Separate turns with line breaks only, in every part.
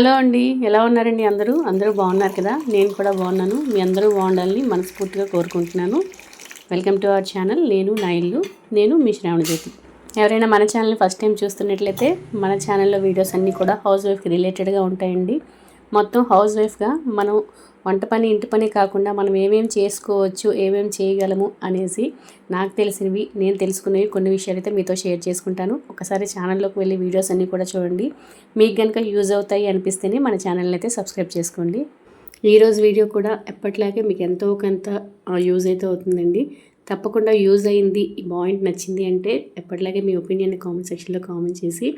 Hello అండి ఎలా ఉన్నారండి అందరూ? అందరూ బాగున్నారు కదా? నేను కూడా బాగున్నాను. మీ అందరూ బాగుండాలని మనస్ఫూర్తిగా కోరుకుంటున్నాను. వెల్కమ్ టు అవర్ ఛానల్ నేను నా ఇల్లు నేను మీ శ్రావణజ్యోతి. ఎవరైనా మన ఛానల్ని ఫస్ట్ టైం చూస్తున్నట్లయితే మన ఛానల్లో వీడియోస్ అన్నీ కూడా హౌస్ వైఫ్కి రిలేటెడ్గా ఉంటాయండి. మొత్తం హౌస్ వైఫ్గా మనం వంట పని ఇంటి పని కాకుండా మనం ఏమేమి చేసుకోవచ్చు ఏమేమి చేయగలము అనేసి నాకు తెలిసినవి నేను తెలుసుకునేవి కొన్ని విషయాలు అయితే మీతో షేర్ చేసుకుంటాను. ఒకసారి ఛానల్లోకి వెళ్ళి వీడియోస్ అన్నీ కూడా చూడండి. మీకు కనుక యూజ్ అవుతాయి అనిపిస్తేనే మన ఛానల్ని అయితే సబ్స్క్రైబ్ చేసుకోండి. ఈరోజు వీడియో కూడా ఎప్పటిలాగే మీకు ఎంతో కొంత యూజ్ అయితే అవుతుందండి. తప్పకుండా యూజ్ అయింది ఈ పాయింట్ నచ్చింది అంటే ఎప్పటిలాగే మీ ఒపీనియన్ కామెంట్ సెక్షన్లో కామెంట్ చేసి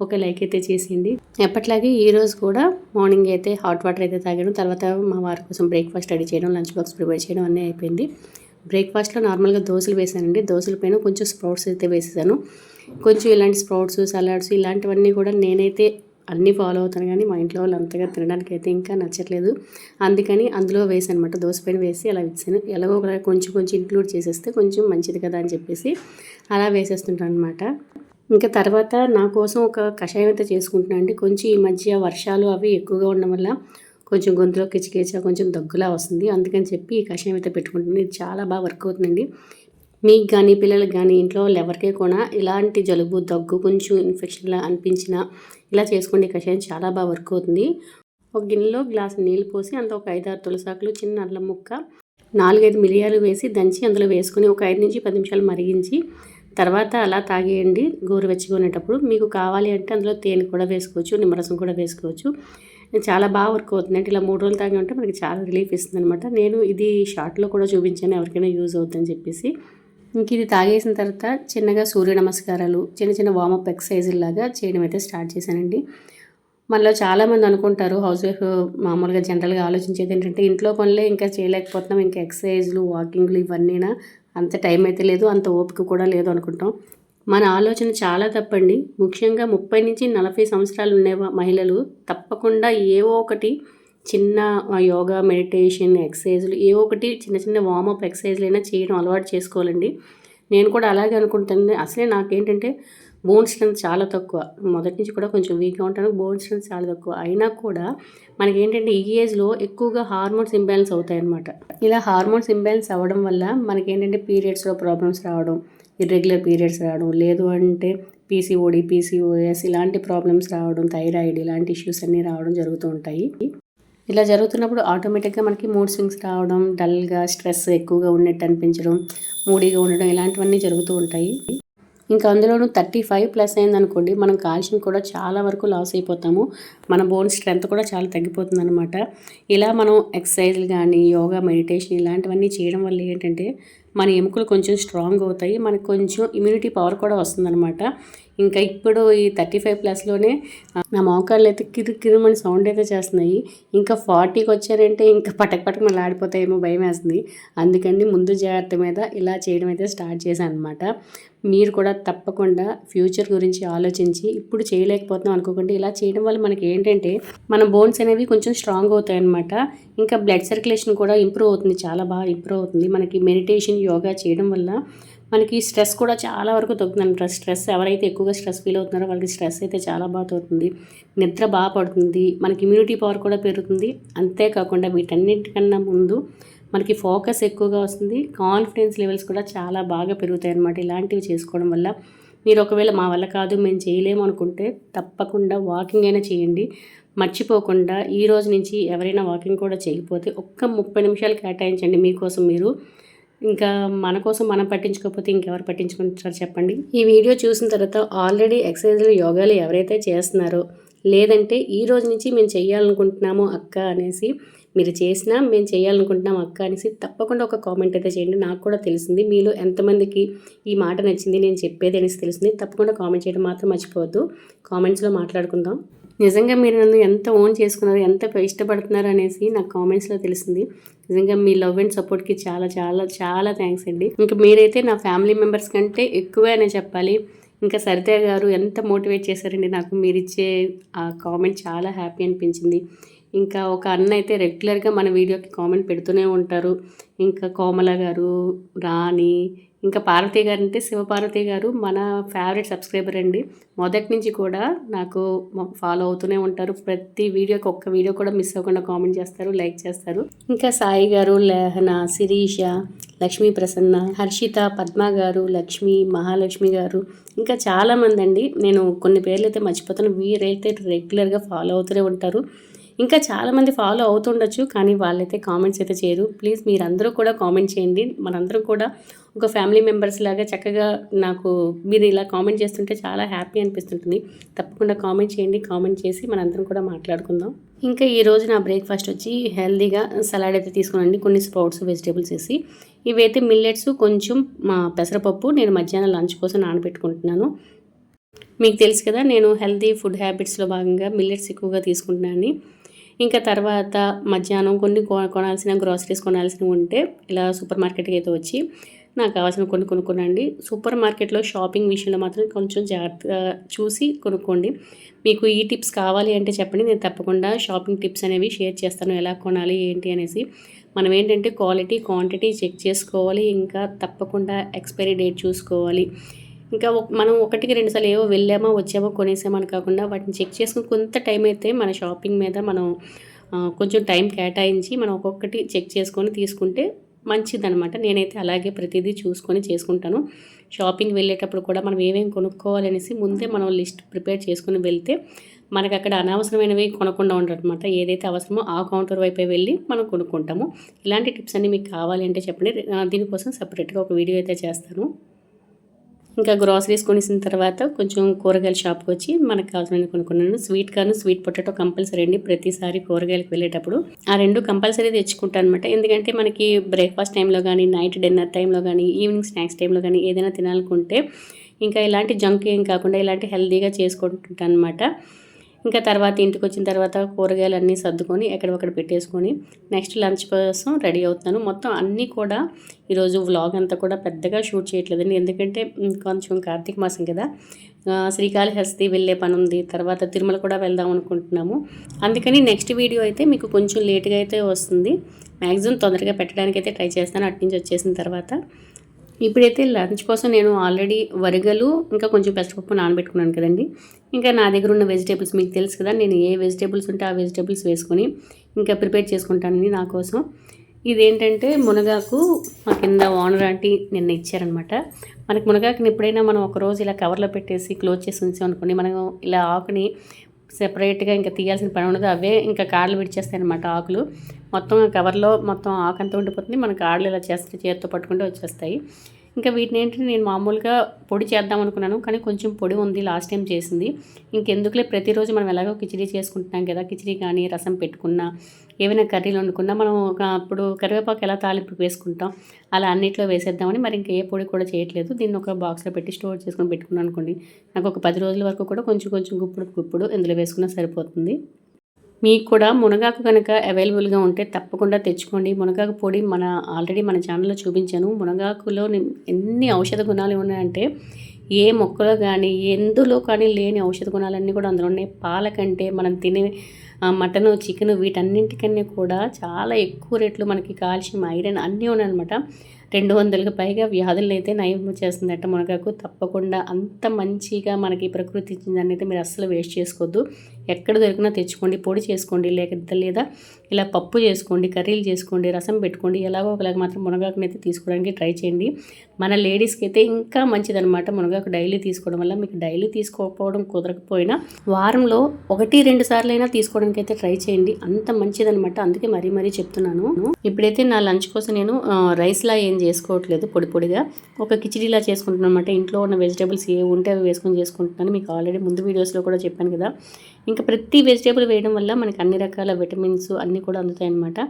ఒక లైక్ అయితే చేసింది. ఎప్పట్లాగే ఈరోజు కూడా మార్నింగ్ అయితే హాట్ వాటర్ అయితే తాగాను. తర్వాత మా వారి కోసం బ్రేక్ఫాస్ట్ రెడీ చేయడం లంచ్ బాక్స్ ప్రిపేర్ చేయడం అన్నీ అయిపోయింది. బ్రేక్ఫాస్ట్లో నార్మల్గా దోశలు వేసానండి. దోశల పైన కొంచెం స్ప్రౌట్స్ అయితే వేసేసాను. కొంచెం ఇలాంటి స్ప్రౌట్స్ సలాడ్స్ ఇలాంటివన్నీ కూడా నేనైతే అన్నీ ఫాలో అవుతాను. కానీ మా ఇంట్లో వాళ్ళు అంతగా తినడానికి అయితే ఇంకా నచ్చట్లేదు. అందుకని అందులో వేసానమాట అనమాట దోశ పైన వేసి అలా ఇచ్చాను ఎలాగో కొంచెం కొంచెం ఇంక్లూడ్ చేసేస్తే కొంచెం మంచిది కదా అని చెప్పేసి అలా వేసేస్తుంటాను అనమాట ఇంకా తర్వాత నా కోసం ఒక కషాయం అయితే చేసుకుంటున్నాను అండి. కొంచెం ఈ మధ్య వర్షాలు అవి ఎక్కువగా ఉండడం వల్ల కొంచెం గొంతులో కిచకిచ కొంచెం దగ్గులా వస్తుంది. అందుకని చెప్పి ఈ కషాయం అయితే పెట్టుకుంటుంది ఇది చాలా బాగా వర్క్ అవుతుందండి. మీకు కానీ పిల్లలకు కానీ ఇంట్లో వాళ్ళు కూడా ఇలాంటి జలుబు దగ్గు కొంచెం ఇన్ఫెక్షన్లా అనిపించినా ఇలా చేసుకోండి. కషాయం చాలా బాగా వర్క్ అవుతుంది. ఒక గిన్నెలో గ్లాస్ నీళ్ళు పోసి అంత ఒక ఐదారు తులసాకులు చిన్న అల్లం ముక్క నాలుగైదు మిరియాలు వేసి దంచి అందులో వేసుకొని ఒక ఐదు నుంచి పది నిమిషాలు మరిగించి తర్వాత అలా తాగేయండి. గోరువెచ్చగా ఉండేటప్పుడు మీకు కావాలి అంటే అందులో తేనె కూడా వేసుకోవచ్చు నిమ్మరసం కూడా వేసుకోవచ్చు. చాలా బాగా వర్క్ అవుతుంది. అంటే ఇలా మూడు రోజులు తాగి ఉంటే మనకి చాలా రిలీఫ్ ఇస్తుంది అనమాట నేను ఇది షార్ట్లో కూడా చూపించాను ఎవరికైనా యూజ్ అవుతుందని చెప్పేసి. ఇంక ఇది తాగేసిన తర్వాత చిన్నగా సూర్య నమస్కారాలు చిన్న చిన్న వామప్ ఎక్సర్సైజులాగా చేయడం అయితే స్టార్ట్ చేశానండి. మనలో చాలామంది అనుకుంటారు హౌస్ వైఫ్ మామూలుగా జనరల్గా ఆలోచించేది ఏంటంటే ఇంట్లో పనులే ఇంకా చేయలేకపోతున్నాం ఇంకా ఎక్సర్సైజ్లు వాకింగ్లు ఇవన్నీనా. అంత టైం అయితే లేదు అంత ఓపిక కూడా లేదు అనుకుంటాం. మన ఆలోచన చాలా తప్పండి. ముఖ్యంగా ముప్పై నుంచి నలభై సంవత్సరాలు ఉండే మహిళలు తప్పకుండా ఏవో ఒకటి చిన్న యోగా మెడిటేషన్ ఎక్సర్సైజ్లు ఏవో ఒకటి చిన్న చిన్న వార్మప్ ఎక్సర్సైజ్లు అయినా చేయడం అలవాటు చేసుకోవాలండి. నేను కూడా అలాగే అనుకుంటాను. అసలే నాకేంటంటే బోన్ స్ట్రెంత్ చాలా తక్కువ. మొదటి నుంచి కూడా కొంచెం వీక్గా ఉంటాను. బోన్ స్ట్రెంత్ చాలా తక్కువ. అయినా కూడా మనకి ఏంటంటే ఈ ఏజ్లో ఎక్కువగా హార్మోన్స్ ఇంబ్యాలెన్స్ అవుతాయి అనమాట ఇలా హార్మోన్స్ ఇంబ్యాలెన్స్ అవ్వడం వల్ల మనకి ఏంటంటే పీరియడ్స్లో ప్రాబ్లమ్స్ రావడం ఇర్రెగ్యులర్ పీరియడ్స్ రావడం లేదు అంటే పీసీఓడి పీసీఓఎస్ ఇలాంటి ప్రాబ్లమ్స్ రావడం థైరాయిడ్ ఇలాంటి ఇష్యూస్ అన్నీ రావడం జరుగుతూ ఉంటాయి. ఇలా జరుగుతున్నప్పుడు ఆటోమేటిక్గా మనకి మూడ్ స్వింగ్స్ రావడం డల్గా స్ట్రెస్ ఎక్కువగా ఉన్నట్టు అనిపించడం మూడీగా ఉండడం ఇలాంటివన్నీ జరుగుతూ ఉంటాయి. ఇంకా అందులోనూ థర్టీ ఫైవ్ ప్లస్ అయిందనుకోండి మనం కాల్షియం కూడా చాలా వరకు లాస్ అయిపోతాము. మన బోన్ స్ట్రెంత్ కూడా చాలా తగ్గిపోతుంది అనమాట ఇలా మనం ఎక్సర్సైజ్లు కానీ యోగా మెడిటేషన్ ఇలాంటివన్నీ చేయడం వల్ల ఏంటంటే మన ఎముకలు కొంచెం స్ట్రాంగ్ అవుతాయి మనకు కొంచెం ఇమ్యూనిటీ పవర్ కూడా వస్తుందన్నమాట. ఇంకా ఇప్పుడు ఈ థర్టీ ఫైవ్ ప్లస్లోనే నా మోకాళ్ళు అయితే కిరు కిరుమని సౌండ్ అయితే చేస్తున్నాయి. ఇంకా ఫార్టీకి వచ్చారంటే ఇంకా పటక పటక మళ్ళీ ఆడిపోతాయేమో భయం వేస్తుంది అందుకని ముందు జాగ్రత్త మీద ఇలా చేయడం అయితే స్టార్ట్ చేశాను అనమాట మీరు కూడా తప్పకుండా ఫ్యూచర్ గురించి ఆలోచించి ఇప్పుడు చేయలేకపోతున్నాం అనుకోకుండా. ఇలా చేయడం వల్ల మనకి ఏంటంటే మన బోన్స్ అనేవి కొంచెం స్ట్రాంగ్ అవుతాయి అనమాట ఇంకా బ్లడ్ సర్క్యులేషన్ కూడా ఇంప్రూవ్ అవుతుంది. చాలా బాగా ఇంప్రూవ్ అవుతుంది. మనకి మెడిటేషన్ యోగా చేయడం వల్ల మనకి స్ట్రెస్ కూడా చాలా వరకు తగ్గుతుంది స్ట్రెస్ ఎవరైతే ఎక్కువగా స్ట్రెస్ ఫీల్ అవుతున్నారో వాళ్ళకి స్ట్రెస్ అయితే చాలా బాగా తగ్గుతుంది. నిద్ర బాగా పడుతుంది. మనకి ఇమ్యూనిటీ పవర్ కూడా పెరుగుతుంది. అంతేకాకుండా వీటన్నిటికన్నా ముందు మనకి ఫోకస్ ఎక్కువగా వస్తుంది. కాన్ఫిడెన్స్ లెవెల్స్ కూడా చాలా బాగా పెరుగుతాయి అన్నమాట ఇలాంటివి చేసుకోవడం వల్ల. మీరు ఒకవేళ మా వల్ల కాదు మేము చేయలేము అనుకుంటే తప్పకుండా వాకింగ్ అయినా చేయండి. మర్చిపోకుండా ఈ రోజు నుంచి ఎవరైనా వాకింగ్ కూడా చేయకపోతే ఒక్క ముప్పై నిమిషాలు కేటాయించండి మీకోసం మీరు. ఇంకా మన కోసం మనం పట్టించుకోకపోతే ఇంకెవరు పట్టించుకుంటారు చెప్పండి. ఈ వీడియో చూసిన తర్వాత ఆల్రెడీ ఎక్సర్సైజ్లు యోగాలు ఎవరైతే చేస్తున్నారో లేదంటే ఈ రోజు నుంచి మేము చేయాలనుకుంటున్నాము అక్క అనేసి మీరు చేసినా మేము చేయాలనుకుంటున్నాం అక్క అనేసి తప్పకుండా ఒక కామెంట్ అయితే చేయండి. నాకు కూడా తెలిసింది మీలో ఎంతమందికి ఈ మాట నచ్చింది నేను చెప్పేది అనేసి తెలిసింది. తప్పకుండా కామెంట్ చేయడం మాత్రం మర్చిపోవద్దు. కామెంట్స్లో మాట్లాడుకుందాం. నిజంగా మీరు నన్ను ఎంత ఓన్ చేసుకున్నారు ఎంత ఇష్టపడుతున్నారు అనేసి నాకు కామెంట్స్లో తెలిసింది. నిజంగా మీ లవ్ అండ్ సపోర్ట్కి చాలా చాలా చాలా థ్యాంక్స్ అండి. ఇంకా మీరైతే నా ఫ్యామిలీ మెంబర్స్ కంటే ఎక్కువే అనే చెప్పాలి. ఇంకా సరిత గారు ఎంత మోటివేట్ చేశారండి నాకు. మీరిచ్చే ఆ కామెంట్ చాలా హ్యాపీ అనిపించింది. ఇంకా ఒక అన్న అయితే రెగ్యులర్గా మన వీడియోకి కామెంట్ పెడుతూనే ఉంటారు. ఇంకా కోమల గారు రాణి ఇంకా పార్వతి గారు అంటే శివపార్వతి గారు మన ఫేవరెట్ సబ్స్క్రైబర్ అండి. మొదటి నుంచి కూడా నాకు ఫాలో అవుతూనే ఉంటారు. ప్రతి వీడియోకి ఒక్క వీడియో కూడా మిస్ అవ్వకుండా కామెంట్ చేస్తారు లైక్ చేస్తారు. ఇంకా సాయి గారు లేహన శిరీష లక్ష్మీ ప్రసన్న హర్షిత పద్మ గారు లక్ష్మి మహాలక్ష్మి గారు ఇంకా చాలామంది అండి. నేను కొన్ని పేర్లు అయితే మర్చిపోతాను. వీరైతే రెగ్యులర్గా ఫాలో అవుతూనే ఉంటారు. ఇంకా చాలామంది ఫాలో అవుతుండొచ్చు కానీ వాళ్ళైతే కామెంట్స్ అయితే చేయరు. ప్లీజ్ మీరందరూ కూడా కామెంట్ చేయండి. మనందరం కూడా ఒక ఫ్యామిలీ మెంబర్స్ లాగా చక్కగా నాకు మీరు ఇలా కామెంట్ చేస్తుంటే చాలా హ్యాపీ అనిపిస్తుంటుంది. తప్పకుండా కామెంట్ చేయండి కామెంట్ చేసి మనందరం కూడా మాట్లాడుకుందాం. ఇంకా ఈరోజు నా బ్రేక్ఫాస్ట్ వచ్చి హెల్దీగా సలాడ్ అయితే తీసుకున్నాండి కొన్ని స్ప్రౌట్స్ వెజిటేబుల్స్ వేసి. ఇవైతే మిల్లెట్స్ కొంచెం మా పెసరపప్పు నేను మధ్యాహ్నం లంచ్ కోసం నానబెట్టుకుంటున్నాను. మీకు తెలుసు కదా నేను హెల్తీ ఫుడ్ హ్యాబిట్స్లో భాగంగా మిల్లెట్స్ ఎక్కువగా తీసుకుంటున్నాను ఇంకా తర్వాత మధ్యాహ్నం కొన్ని కొనాల్సిన గ్రాసరీస్ కొనాల్సినవి ఉంటే ఇలా సూపర్ మార్కెట్కి అయితే వచ్చి నాకు కావాల్సిన కొన్ని కొనుక్కోనండి. సూపర్ మార్కెట్లో షాపింగ్ విషయంలో మాత్రం కొంచెం జాగ్రత్తగా చూసి కొనుక్కోండి. మీకు ఈ టిప్స్ కావాలి అంటే చెప్పండి. నేను తప్పకుండా షాపింగ్ టిప్స్ అనేవి షేర్ చేస్తాను. ఎలా కొనాలి ఏంటి అనేసి. మనం ఏంటంటే క్వాలిటీ క్వాంటిటీ చెక్ చేసుకోవాలి. ఇంకా తప్పకుండా ఎక్స్పైరీ డేట్ చూసుకోవాలి. ఇంకా మనం ఒకటికి రెండు సార్లు ఏవో వెళ్ళామా వచ్చామో కొనేసామని కాకుండా వాటిని చెక్ చేసుకుని కొంత టైం అయితే మన షాపింగ్ మీద మనం కొంచెం టైం కేటాయించి మనం ఒక్కొక్కటి చెక్ చేసుకొని తీసుకుంటే మంచిదనమాట నేనైతే అలాగే ప్రతిదీ చూసుకొని చేసుకుంటాను. షాపింగ్ వెళ్ళేటప్పుడు కూడా మనం ఏమేమి కొనుక్కోవాలనేసి ముందే మనం లిస్ట్ ప్రిపేర్ చేసుకుని వెళ్తే మనకు అక్కడ అనవసరమైనవి కొనకుండా ఉండటమాట ఏదైతే అవసరమో ఆ కౌంటర్ వైపే వెళ్ళి మనం కొనుక్కుంటాము. ఇలాంటి టిప్స్ అన్నీ మీకు కావాలి అంటే చెప్పండి. దీనికోసం సపరేట్గా ఒక వీడియో అయితే చేస్తాను. ఇంకా గ్రాసరీస్ కొనేసిన తర్వాత కొంచెం కూరగాయల షాప్కి వచ్చి మనకు కావాల్సిన కొనుక్కున్నాను. Sweet corn sweet potato compulsory అండి. ప్రతిసారి కూరగాయలకు వెళ్ళేటప్పుడు ఆ రెండు కంపల్సరీ తెచ్చుకుంటాను అనమాట ఎందుకంటే మనకి బ్రేక్ఫాస్ట్ టైంలో కానీ నైట్ డిన్నర్ టైంలో కానీ ఈవినింగ్ స్నాక్స్ టైంలో కానీ ఏదైనా తినాలనుకుంటే ఇంకా ఇలాంటి జంక్ ఏం కాకుండా ఇలాంటి హెల్తీగా చేసుకుంటుంటాను అనమాట ఇంకా తర్వాత ఇంటికి వచ్చిన తర్వాత కూరగాయలు అన్నీ సర్దుకొని ఎక్కడొక్కడ పెట్టేసుకొని నెక్స్ట్ లంచ్ కోసం రెడీ అవుతాను మొత్తం అన్నీ కూడా ఈరోజు వ్లాగ్ అంతా కూడా పెద్దగా షూట్ చేయట్లేదండి. ఎందుకంటే కొంచెం కార్తీక మాసం కదా. శ్రీకాళహస్తి వెళ్ళే పని ఉంది. తర్వాత తిరుమల కూడా వెళ్దాం అనుకుంటున్నాము. అందుకని నెక్స్ట్ వీడియో అయితే మీకు కొంచెం లేట్గా అయితే వస్తుంది. మ్యాక్సిమం తొందరగా పెట్టడానికి అయితే ట్రై చేస్తాను. అటు నుంచి వచ్చేసిన తర్వాత ఇప్పుడైతే లంచ్ కోసం నేను ఆల్రెడీ వరిగలు ఇంకా కొంచెం పెసరపప్పు నానబెట్టుకున్నాను కదండి. ఇంకా నా దగ్గర ఉన్న వెజిటేబుల్స్ మీకు తెలుసు కదా నేను ఏ వెజిటేబుల్స్ ఉంటే ఆ వెజిటేబుల్స్ వేసుకొని ఇంకా ప్రిపేర్ చేసుకుంటానని నా కోసం. ఇదేంటంటే మునగాకు మా కింద ఓనర్ ఆంటీ నిన్న ఇచ్చారనమాట మనకి మునగాకుని ఎప్పుడైనా మనం ఒక రోజు ఇలా కవర్లో పెట్టేసి క్లోజ్ చేసి ఉంచాం అనుకోండి మనం ఇలా ఆకుని సెపరేట్గా ఇంకా తీయాల్సిన పని ఉండదు అవే ఇంకా కాళ్ళు విడిచేస్తాయి అనమాట ఆకులు. మొత్తం కవర్లో మొత్తం ఆకు అంతా ఉండిపోతుంది మన కాళ్ళు ఇలా చేస్తే చేతితో పట్టుకుంటే వచ్చేస్తాయి. ఇంకా వీటిని ఏంటంటే నేను మామూలుగా పొడి చేద్దాం అనుకున్నాను కానీ కొంచెం పొడి ఉంది లాస్ట్ టైం చేసింది. ఇంకెందుకులే ప్రతిరోజు మనం ఎలాగో కిచిడీ చేసుకుంటున్నాం కదా కిచిడీ కానీ రసం పెట్టుకున్నా ఏమైనా కర్రీలు వండుకున్నా మనం అప్పుడు కరివేపాకు ఎలా తాలింపు వేసుకుంటాం అలా అన్నిట్లో వేసేద్దామని మరి ఇంకా ఏ పొడి కూడా చేయట్లేదు. దీన్ని ఒక బాక్స్లో పెట్టి స్టోర్ చేసుకొని పెట్టుకున్నాను అనుకోండి నాకు ఒక పది రోజుల వరకు కూడా కొంచెం కొంచెం గుప్పుడు గుప్పుడు ఇందులో వేసుకున్నా సరిపోతుంది. మీకు కూడా మునగాకు కనుక అవైలబుల్గా ఉంటే తప్పకుండా తెచ్చుకోండి. మునగాకు పొడి మన ఆల్రెడీ మన ఛానల్లో చూపించాను. మునగాకులో ఎన్ని ఔషధ గుణాలు ఉన్నాయంటే ఏ మొక్కలో కానీ ఎందులో కానీ లేని ఔషధ గుణాలన్నీ కూడా అందులో ఉన్నాయి. పాల కంటే మనం తినే మటను చికెన్ వీటన్నింటికన్నా కూడా చాలా ఎక్కువ రేట్లు మనకి కాల్షియం ఐరన్ అన్నీ ఉన్నాయన్నమాట. రెండు వందలకు పైగా వ్యాధులను అయితే నయం చేస్తుందట మునగాకు. తప్పకుండా అంత మంచిగా మనకి ప్రకృతి ఇచ్చిందని అయితే మీరు అస్సలు వేస్ట్ చేసుకోవద్దు ఎక్కడ దొరికినా తెచ్చుకోండి పొడి చేసుకోండి లేకపోతే లేదా ఇలా పప్పు చేసుకోండి కర్రీలు చేసుకోండి రసం పెట్టుకోండి ఎలాగో ఒకలాగా మాత్రం మునగాకుని అయితే తీసుకోవడానికి ట్రై చేయండి. మన లేడీస్కి అయితే ఇంకా మంచిదనమాట మునగాకు డైలీ తీసుకోవడం వల్ల. మీకు డైలీ తీసుకోకపోవడం కుదరకపోయినా వారంలో ఒకటి రెండు సార్లు అయినా తీసుకోవడానికి అయితే ట్రై చేయండి. అంత మంచిదనమాట అందుకే మరీ మరీ చెప్తున్నాను. ఇప్పుడైతే నా లంచ్ కోసం నేను రైస్లా ఏం చేసుకోవట్లేదు పొడి పొడిగా. ఒక కిచిడీలా చేసుకుంటున్నాను అనమాట ఇంట్లో ఉన్న వెజిటేబుల్స్ ఏ ఉంటే అవి వేసుకొని చేసుకుంటున్నాను. మీకు ఆల్రెడీ ముందు వీడియోస్లో కూడా చెప్పాను కదా. ఇంకా ప్రతి వెజిటేబుల్ వేయడం వల్ల మనకి అన్ని రకాల విటమిన్స్ అన్నీ కూడా అందుతాయన్నమాట.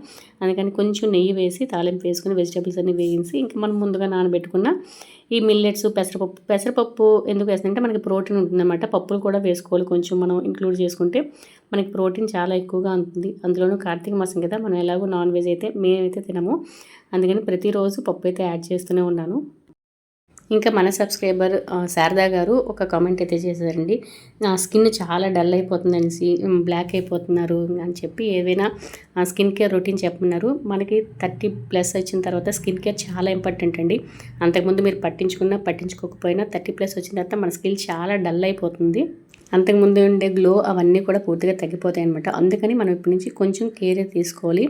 అందుకని కొంచెం నెయ్యి వేసి తాలింపు వేసుకుని వెజిటేబుల్స్ అన్ని వేయించి ఇంకా మనం ముందుగా నానబెట్టుకున్న ఈ మిల్లెట్స్ పెసరపప్పు పెసరపప్పు ఎందుకు వేస్తుందంటే మనకి ప్రోటీన్ ఉంటుందన్నమాట. పప్పులు కూడా వేసుకోవాలి కొంచెం మనం ఇంక్లూడ్ చేసుకుంటే మనకి ప్రోటీన్ చాలా ఎక్కువగా ఉంటుంది. అందులోనూ కార్తీక మాసం కదా మనం ఎలాగో నాన్ వెజ్ అయితే మేమైతే తినము. అందుకని ప్రతిరోజు పప్పు అయితే యాడ్ చేస్తూనే ఉన్నాను. ఇంకా మన సబ్స్క్రైబర్ శారదా గారు ఒక కామెంట్ అయితే చేశారండి. నా స్కిన్ చాలా డల్ అయిపోతుంది అనేసి బ్లాక్ అయిపోతున్నారు అని చెప్పి ఏదైనా స్కిన్ కేర్ రొటీన్ చెప్పమన్నారు. మనకి థర్టీ ప్లస్ వచ్చిన తర్వాత స్కిన్ కేర్ చాలా ఇంపార్టెంట్ అండి. అంతకుముందు మీరు పట్టించుకున్నా పట్టించుకోకపోయినా థర్టీ ప్లస్ వచ్చిన తర్వాత మన స్కిన్ చాలా డల్ అయిపోతుంది. అంతకుముందు ఉండే గ్లో అవన్నీ కూడా పూర్తిగా తగ్గిపోతాయి అనమాట అందుకని మనం ఇప్పటి నుంచి కొంచెం కేర్ తీసుకోవాలి.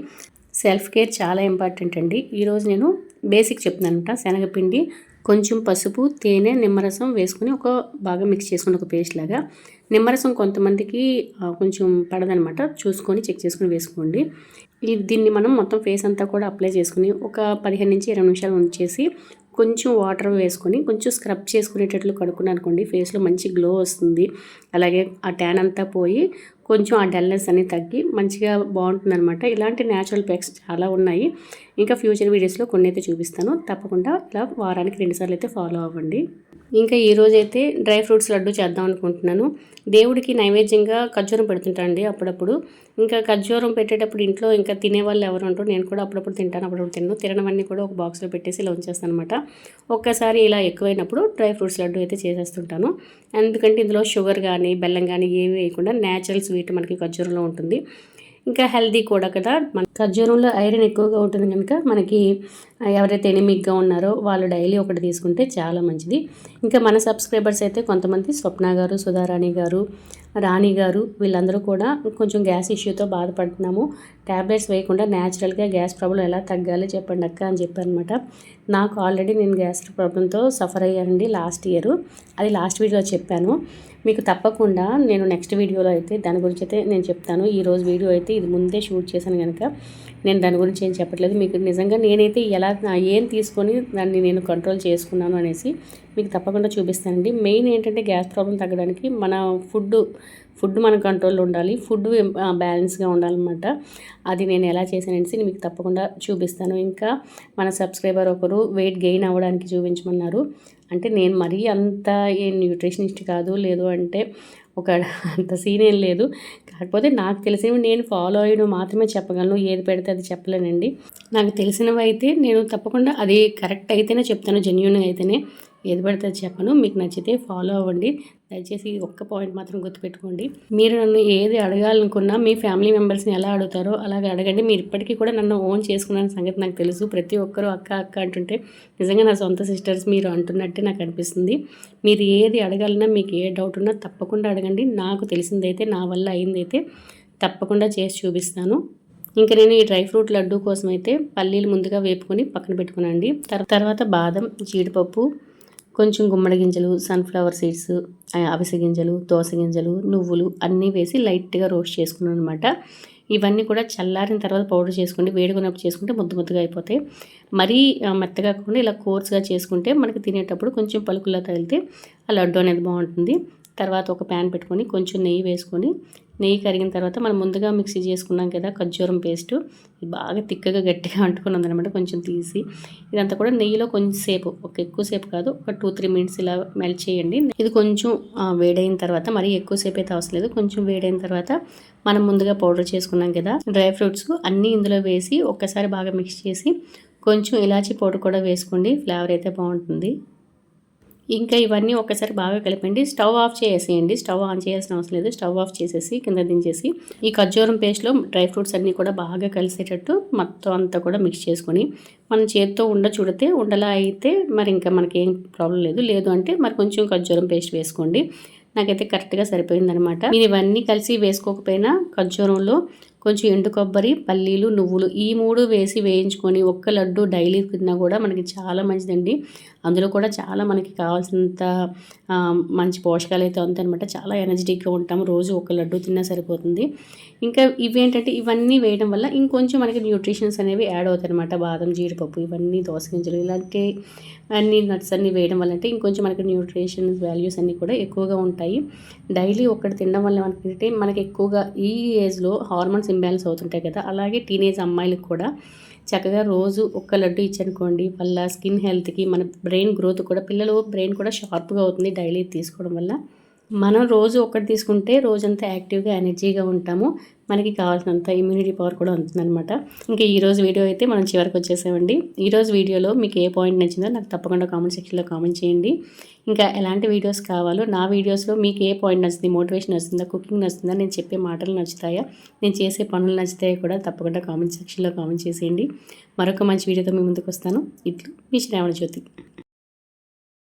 సెల్ఫ్ కేర్ చాలా ఇంపార్టెంట్ అండి. ఈరోజు నేను బేసిక్ చెప్తున్నాను అనమాట శనగపిండి కొంచెం పసుపు తేనె నిమ్మరసం వేసుకొని ఒక బాగా మిక్స్ చేసుకుని ఒక పేస్ట్ లాగా. నిమ్మరసం కొంతమందికి కొంచెం పడదనమాట. చూసుకొని చెక్ చేసుకొని వేసుకోండి. ఈ దీన్ని మనం మొత్తం ఫేస్ అంతా కూడా అప్లై చేసుకుని ఒక పదిహేను నుంచి ఇరవై నిమిషాలు ఉంచేసి కొంచెం వాటర్ వేసుకొని కొంచెం స్క్రబ్ చేసుకునేటట్లు కడుక్కున్నాను అనుకోండి ఫేస్లో మంచి గ్లో వస్తుంది. అలాగే ఆ ట్యాన్ అంతా పోయి కొంచెం ఆ డల్నెస్ అనేది తగ్గి మంచిగా బాగుంటుంది అనమాట ఇలాంటి న్యాచురల్ ప్యాక్స్ చాలా ఉన్నాయి. ఇంకా ఫ్యూచర్ వీడియోస్లో కొన్ని అయితే చూపిస్తాను. తప్పకుండా ఇలా వారానికి రెండుసార్లు అయితే ఫాలో అవ్వండి. ఇంకా ఈరోజైతే అయితే డ్రై ఫ్రూట్స్ లడ్డు చేద్దాం అనుకుంటున్నాను. దేవుడికి నైవేద్యంగా ఖర్జూరం పెడుతుంటానండి అప్పుడప్పుడు. ఇంకా ఖర్జూరం పెట్టేటప్పుడు ఇంట్లో ఇంకా తినేవాళ్ళు ఎవరు ఉంటారు నేను కూడా అప్పుడప్పుడు తింటాను అప్పుడప్పుడు తిన్నాను తినవన్నీ కూడా ఒక బాక్స్లో పెట్టేసి ఇలా ఉంచేస్తాను అనమాట ఒక్కసారి ఇలా ఎక్కువైనప్పుడు డ్రై ఫ్రూట్స్ లడ్డు అయితే చేసేస్తుంటాను. ఎందుకంటే ఇందులో షుగర్ కానీ బెల్లం కానీ ఏమి వేయకుండా న్యాచురల్ స్వీట్ మనకి ఖర్జూరంలో ఉంటుంది. ఇంకా హెల్దీ కూడా కదా. మన ఖర్జూరంలో ఐరన్ ఎక్కువగా ఉంటుంది కనుక మనకి ఎవరైతే ఎనిమిక్గా ఉన్నారో వాళ్ళు డైలీ ఒకటి తీసుకుంటే చాలా మంచిది. ఇంకా మన సబ్స్క్రైబర్స్ అయితే కొంతమంది స్వప్న గారు సుధారాణి గారు రాణి గారు వీళ్ళందరూ కూడా కొంచెం గ్యాస్ ఇష్యూతో బాధపడుతున్నాము. ట్యాబ్లెట్స్ వేయకుండా న్యాచురల్గా గ్యాస్ ప్రాబ్లం ఎలా తగ్గాలి చెప్పండి అక్క అని చెప్పారనమాట నాకు ఆల్రెడీ నేను గ్యాస్ ప్రాబ్లంతో సఫర్ అయ్యానండి లాస్ట్ ఇయర్. అది లాస్ట్ వీడియోలో చెప్పాను. మీకు తప్పకుండా నేను నెక్స్ట్ వీడియోలో అయితే దాని గురించి అయితే నేను చెప్తాను. ఈరోజు వీడియో అయితే ఇది ముందే షూట్ చేశాను కనుక నేను దాని గురించి ఏం చెప్పట్లేదు. మీకు నిజంగా నేనైతే ఎలా ఏం తీసుకొని దాన్ని నేను కంట్రోల్ చేసుకున్నాను అనేసి మీకు తప్పకుండా చూపిస్తానండి. మెయిన్ ఏంటంటే గ్యాస్ ప్రాబ్లం తగ్గడానికి మన ఫుడ్ ఫుడ్ మన కంట్రోల్లో ఉండాలి. ఫుడ్ బ్యాలెన్స్గా ఉండాలన్నమాట. అది నేను ఎలా చేశాననేసి మీకు తప్పకుండా చూపిస్తాను. ఇంకా మన సబ్స్క్రైబర్ ఒకరు వెయిట్ గెయిన్ అవ్వడానికి చూపించమన్నారు. అంటే నేను మరీ అంత ఏ న్యూట్రిషనిస్ట్ కాదు. లేదు అంటే ఒక అంత సీన్ ఏం లేదు. కాకపోతే నాకు తెలిసినవి నేను ఫాలో అయ్యడం మాత్రమే చెప్పగలను. ఏది పెడితే అది చెప్పలేనండి. నాకు తెలిసినవి అయితే నేను తప్పకుండా అది కరెక్ట్ అయితేనే చెప్తాను. జెన్యున్గా అయితేనే. ఏది పడితే అది చెప్పను. మీకు నచ్చితే ఫాలో అవ్వండి. దయచేసి ఒక్క పాయింట్ మాత్రం గుర్తుపెట్టుకోండి. మీరు నన్ను ఏది అడగాలనుకున్నా మీ ఫ్యామిలీ మెంబర్స్ని ఎలా అడుగుతారో అలాగే అడగండి. మీరు ఇప్పటికీ కూడా నన్ను ఓన్ చేసుకున్న సంగతి నాకు తెలుసు. ప్రతి ఒక్కరూ అక్క అక్క అంటుంటే నిజంగా నా సొంత సిస్టర్స్ మీరు అంటున్నట్టే నాకు అనిపిస్తుంది. మీరు ఏది అడగాలన్నా మీకు ఏ డౌట్ ఉన్నా తప్పకుండా అడగండి. నాకు తెలిసిందైతే నా వల్ల అయిందైతే తప్పకుండా చేసి చూపిస్తాను. ఇంకా నేను ఈ డ్రై ఫ్రూట్ లడ్డు కోసం అయితే పల్లీలు ముందుగా వేపుకొని పక్కన పెట్టుకునండి. తర్వాత బాదం జీడిపప్పు కొంచెం గుమ్మడి గింజలు సన్ఫ్లవర్ సీడ్స్ అవిసె గింజలు దోస గింజలు నువ్వులు అన్నీ వేసి లైట్గా రోస్ట్ చేసుకున్నాను అనమాట ఇవన్నీ కూడా చల్లారిన తర్వాత పౌడర్ చేసుకుంటే వేడుకున్నప్పుడు చేసుకుంటే ముద్దు ముద్దుగా అయిపోతాయి. మరీ మెత్తగా కాకుండా ఇలా కోర్స్గా చేసుకుంటే మనకి తినేటప్పుడు కొంచెం పలుకులా తగిలితే ఆ లడ్డు అనేది బాగుంటుంది. తర్వాత ఒక ప్యాన్ పెట్టుకొని కొంచెం నెయ్యి వేసుకొని నెయ్యి కరిగిన తర్వాత మనం ముందుగా మిక్సీ చేసుకున్నాం కదా ఖర్జూరం పేస్ట్ బాగా తిక్కగా గట్టిగా అంటుకుని అనమాట కొంచెం తీసి. ఇదంతా కూడా నెయ్యిలో కొంచెం సేపు ఒక ఎక్కువసేపు కాదు ఒక టూ త్రీ మినిట్స్ ఇలా మెల్ట్ చేయండి. ఇది కొంచెం వేడైన తర్వాత మరీ ఎక్కువసేపు అయితే అవసరం లేదు. కొంచెం వేడైన తర్వాత మనం ముందుగా పౌడర్ చేసుకున్నాం కదా డ్రై ఫ్రూట్స్ అన్నీ ఇందులో వేసి ఒక్కసారి బాగా మిక్స్ చేసి కొంచెం ఇలాచీ పౌడర్ కూడా వేసుకోండి ఫ్లేవర్ అయితే బాగుంటుంది. ఇంకా ఇవన్నీ ఒక్కసారి బాగా కలిపండి. స్టవ్ ఆఫ్ చేసేయండి. స్టవ్ ఆన్ చేయాల్సిన అవసరం లేదు. స్టవ్ ఆఫ్ చేసేసి కింద దించేసి ఈ ఖర్జూరం పేస్ట్లో డ్రై ఫ్రూట్స్ అన్నీ కూడా బాగా కలిసేటట్టు మొత్తం అంతా కూడా మిక్స్ చేసుకొని మనం చేత్తో ఉండ చూడితే ఉండలా అయితే మరి ఇంకా మనకి ఏం ప్రాబ్లం లేదు. లేదు అంటే మరి కొంచెం ఖర్జూరం పేస్ట్ వేసుకోండి. నాకైతే కరెక్ట్గా సరిపోయిందనమాట మీరు ఇవన్నీ కలిసి వేసుకోకపోయినా ఖర్జూరంలో కొంచెం ఎండు కొబ్బరి పల్లీలు నువ్వులు ఈ మూడు వేసి వేయించుకొని ఒక్క లడ్డు డైలీ తిన్నా కూడా మనకి చాలా మంచిదండి. అందులో కూడా చాలా మనకి కావాల్సినంత మంచి పోషకాలు అయితే ఉందన్నమాట చాలా ఎనర్జెటిక్గా ఉంటాం. రోజు ఒక లడ్డు తిన్నా సరిపోతుంది. ఇంకా ఇవేంటంటే ఇవన్నీ వేయడం వల్ల ఇంకొంచెం మనకి న్యూట్రిషన్స్ అనేవి యాడ్ అవుతాయి అనమాట బాదం జీడిపప్పు ఇవన్నీ దోస గింజలు ఇలాంటి అన్ని నట్స్ అన్ని వేయడం వల్ల అంటే ఇంకొంచెం మనకి న్యూట్రిషన్ వాల్యూస్ అన్నీ కూడా ఎక్కువగా ఉంటాయి. డైలీ ఒక్కటి తినడం వల్ల మనకి మనకి ఎక్కువగా ఈ ఏజ్లో హార్మోన్స్ ఇంబ్యాలెన్స్ అవుతుంటాయి కదా. అలాగే టీనేజ్ అమ్మాయిలకు కూడా చక్కగా రోజు ఒక్క లడ్డు ఇచ్చనుకోండి. వల్ల స్కిన్ హెల్త్కి మన బ్రెయిన్ గ్రోత్ కూడా పిల్లలు బ్రెయిన్ కూడా షార్ప్గా అవుతుంది డైలీ తీసుకోవడం వల్ల. మనం రోజు ఒకటి తీసుకుంటే రోజంతా యాక్టివ్గా ఎనర్జీగా ఉంటాము. మనకి కావాల్సినంత ఇమ్యూనిటీ పవర్ కూడా ఉంటుందన్నమాట. ఇంకా ఈరోజు వీడియో అయితే మనం చివరికి వచ్చేసామండి. ఈరోజు వీడియోలో మీకు ఏ పాయింట్ నచ్చిందో నాకు తప్పకుండా కామెంట్ సెక్షన్లో కామెంట్ చేయండి. ఇంకా ఎలాంటి వీడియోస్ కావాలో నా వీడియోస్లో మీకు ఏ పాయింట్ నచ్చింది మోటివేషన్ నచ్చిందా కుకింగ్ నచ్చుతుందా నేను చెప్పే మాటలు నచ్చుతాయా నేను చేసే పనులు నచ్చుతాయో కూడా తప్పకుండా కామెంట్ సెక్షన్లో కామెంట్ చేసేయండి. మరొక మంచి వీడియోతో మీ ముందుకు వస్తాను. ఇట్లు మీ శ్రావణ జ్యోతి